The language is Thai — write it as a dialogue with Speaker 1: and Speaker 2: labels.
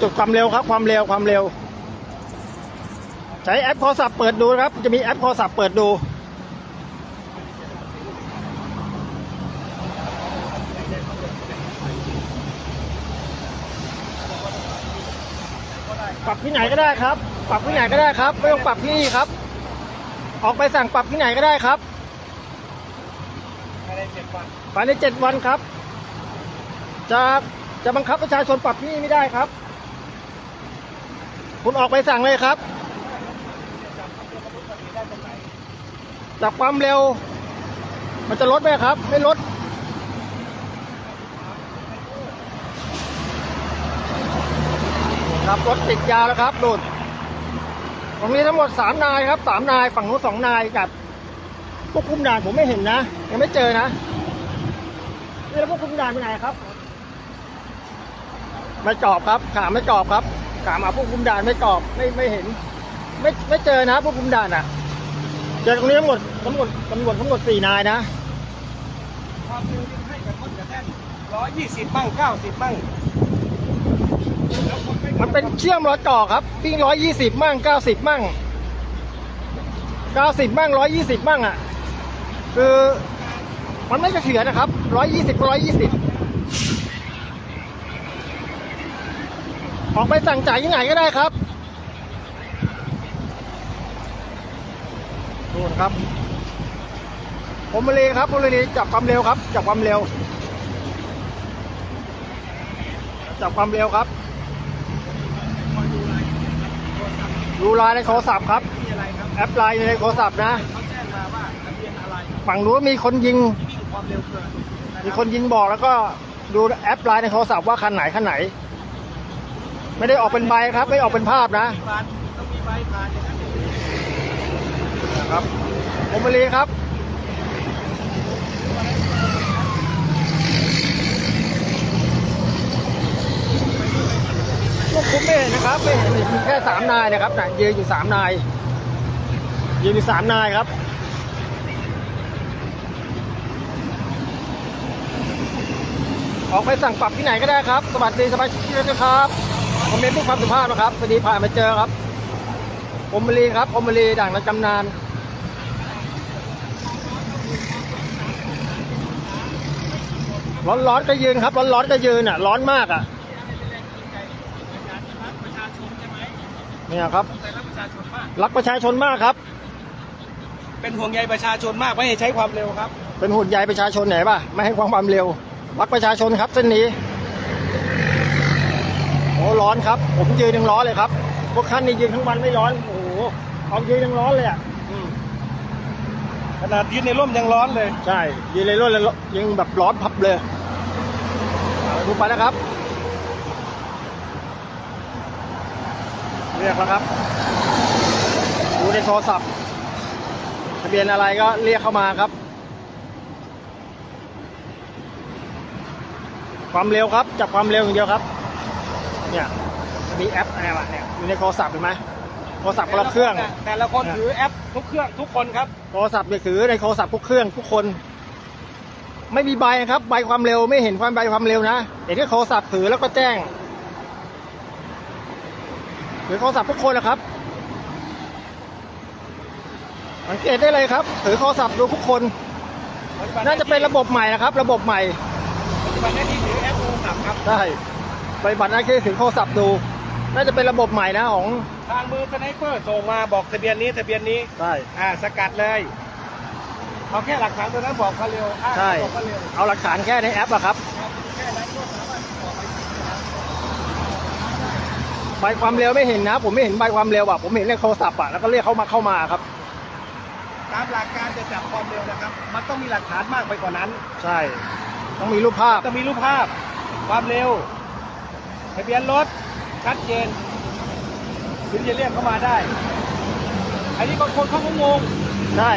Speaker 1: จุดความเร็วครับความเร็วความเร็ว ใช้แอปโทรศัพท์เปิดดูครับ จะมีแอปโทรศัพท์เปิดดูปรับที่ไหนก็ได้ครับ ปรับที่ไหนก็ได้ครับ ไม่ต้องปรับที่นี่ครับ ออกไปสั่งปรับที่ไหนก็ได้ครับ
Speaker 2: ภายในเจ็ดวัน
Speaker 1: ภายในเจ็ดวันครับ จะจะบังคับประชาชนปรับที่นี่ไม่ได้ครับ คุณออกไปสั่งเลยครับ จากความเร็ว มันจะลดไหมครับ ไม่ลดครับรถติดยาวแล้วครับโดนตรงนี้ทั้งหมดสามนายครับสามนายฝั่งนู้นสองนายกับพวกคุมด่านผมไม่เห็นนะ ยังไม่เจอนะนี่แล้วพวกคุมด่านไปไหนครับ ไม่จอบครับขาไม่จอบครับ ขามาพวกคุมด่านไม่จอบไม่ไม่เห็น ไม่ไม่เจอนะพวกคุมด่านอะเจอตรงนี้ทั้งหมดทั้งหมดตำรวจทั้งหมดสี่นายนะ
Speaker 2: ความเร็วที่ให้กับรถกระแท่นร้อยยี่สิบบ้างเก้าสิบบ้างแล้วคนไม่
Speaker 1: มันเป็นเชื่อมรถต่อครับวิ่งร้อยยี่สิบมั่งเก้าสิบมั่งเก้าสิบมั่งร้อยยี่สิบมั่งอะ คือมันไม่เสถียรนะครับร้อยยี่สิบร้อยยี่สิบ ออกไปสั่งจ่ายที่ไหนก็ได้ครับนู่นครับผมมาเลยครับผมเลยจับความเร็วครับ จับความเร็ว จับความเร็วครับ ดูไลน์ในโทรศัพท์ครับ
Speaker 2: ครับ
Speaker 1: แอปไลน์ในโทรศัพท์นะ
Speaker 2: เขาแจ้งมาว่าทะเบียนะ
Speaker 1: ฝั่งนู้มีคนยิง มีคนยิงบอกแล้วก็ดูแอปไลน์ในโทรศัพท์ว่าคันไหนคันไหน ไม่ได้ออกเป็นใบครับ ไม่ออกเป็นภาพนะ
Speaker 2: มีบานต้องมีใบผ่านอย่างนั้นอย่างนี้
Speaker 1: นะครับผมมาลีครับพวกคุณไม่เห็นนะครับไม่เห็นมีแค่สามนายนะครับน่ะยืนอยู่สามนายยืนอยู่สามนายครับออกไปสั่งปรับที่ไหนก็ได้ครับ สวัสดีสบายชีวิตนะครับ คอมเมนต์ด้วยความสุภาพนะครับพอดีผ่านมาเจอครับอมรีครับอมรีด่างในจำนานร้อนร้อนๆก็ยืนครับ ร้อนร้อนๆก็ยืนอะ ร้อนมากอะ
Speaker 2: ประชาชนใช่ไหม
Speaker 1: เนี่ยครับ
Speaker 2: แต่ละประชาชนมาก
Speaker 1: รักประชาชนมากครับ
Speaker 2: เป็นห่วงใยประชาชนมากไม่ให้ใช้ความเร็วครับ
Speaker 1: เป็นหุ่นใยประชาชนไหนป่ะไม่ให้ความความเร็ว รักประชาชนครับเส้นนี้โอ้ร้อนครับ ผมยืนยังร้อนเลยครับ พวกท่านนี่ยืนทั้งวันไม่ร้อน โอ้โหเอายืนยังร้อนเลยอะ
Speaker 2: อืมขนาดยืนในร่มยังร้อนเลย
Speaker 1: ใช่ ยืนเลยร้อนเลยยังแบบร้อนพับเลยเอาดูไปแล้วครับ เรียกแล้วครับ ดูในโทรศัพท์ทะเบียนอะไรก็เรียกเข้ามาครับ ความเร็วครับ จับความเร็วอย่างเดียวครับ เนี่ยมีแอปอะไรวะเนี่ยอยู่ในโทรศัพท์เห็นไหมโทรศัพท์คนละเครื่อง
Speaker 2: แต่ละคนถือแอปทุกเครื่องทุกคนครับ
Speaker 1: โทรศัพท์เนี่ยถือในโทรศัพท์ทุกเครื่องทุกคน ไม่มีใบครับ ใบความเร็วไม่เห็นความใบความเร็วนะเห็นแค่โทรศัพท์ถือแล้วก็แจ้งถือโทรศัพท์ทุกคนนะครับสังเกตได้เลยครับถือโทรศัพท์ดูทุกคน น่าจะเป็นระบบใหม่นะครับ ระบบใหม่
Speaker 2: ปัจจุบันหน้าที่ถือแอปโทรศัพท์ครับ
Speaker 1: ได้ ปฏิบัติหน้าที่ถือโทรศัพท์ดู น่าจะเป็นระบบใหม่นะของ
Speaker 2: ทางมือสไนเปอร์ส่งมาบอกทะเบียนนี้ทะเบียนนี้
Speaker 1: ใช่
Speaker 2: อ่าสกัดเลยเอาแค่หลักฐานตัวนั้นบอกเขาเร็วอ่า
Speaker 1: ใช่
Speaker 2: บอกเขาเร็ว
Speaker 1: เอาหลักฐานแค่ในแอปอะครับ
Speaker 2: แค่นั้นก็สามารถออกไป
Speaker 1: ใบความเร็วไม่เห็นนะ ผมไม่เห็นใบความเร็วอะผมเห็นในโทรศัพท์อะแล้วก็เรียกเขามาเข้ามาครับ
Speaker 2: ตามหลักการจะจับความเร็วนะครับ มันต้องมีหลักฐานมากไปกว่านั้น
Speaker 1: ใช่ ต้องมีรูปภาพ
Speaker 2: ต้องมีรูปภาพ ความเร็ว ทะเบียนรถชัดเจนถึงจะเรียกเข้ามาได้ อันนี้บางคนเขาก็งง
Speaker 1: ใช่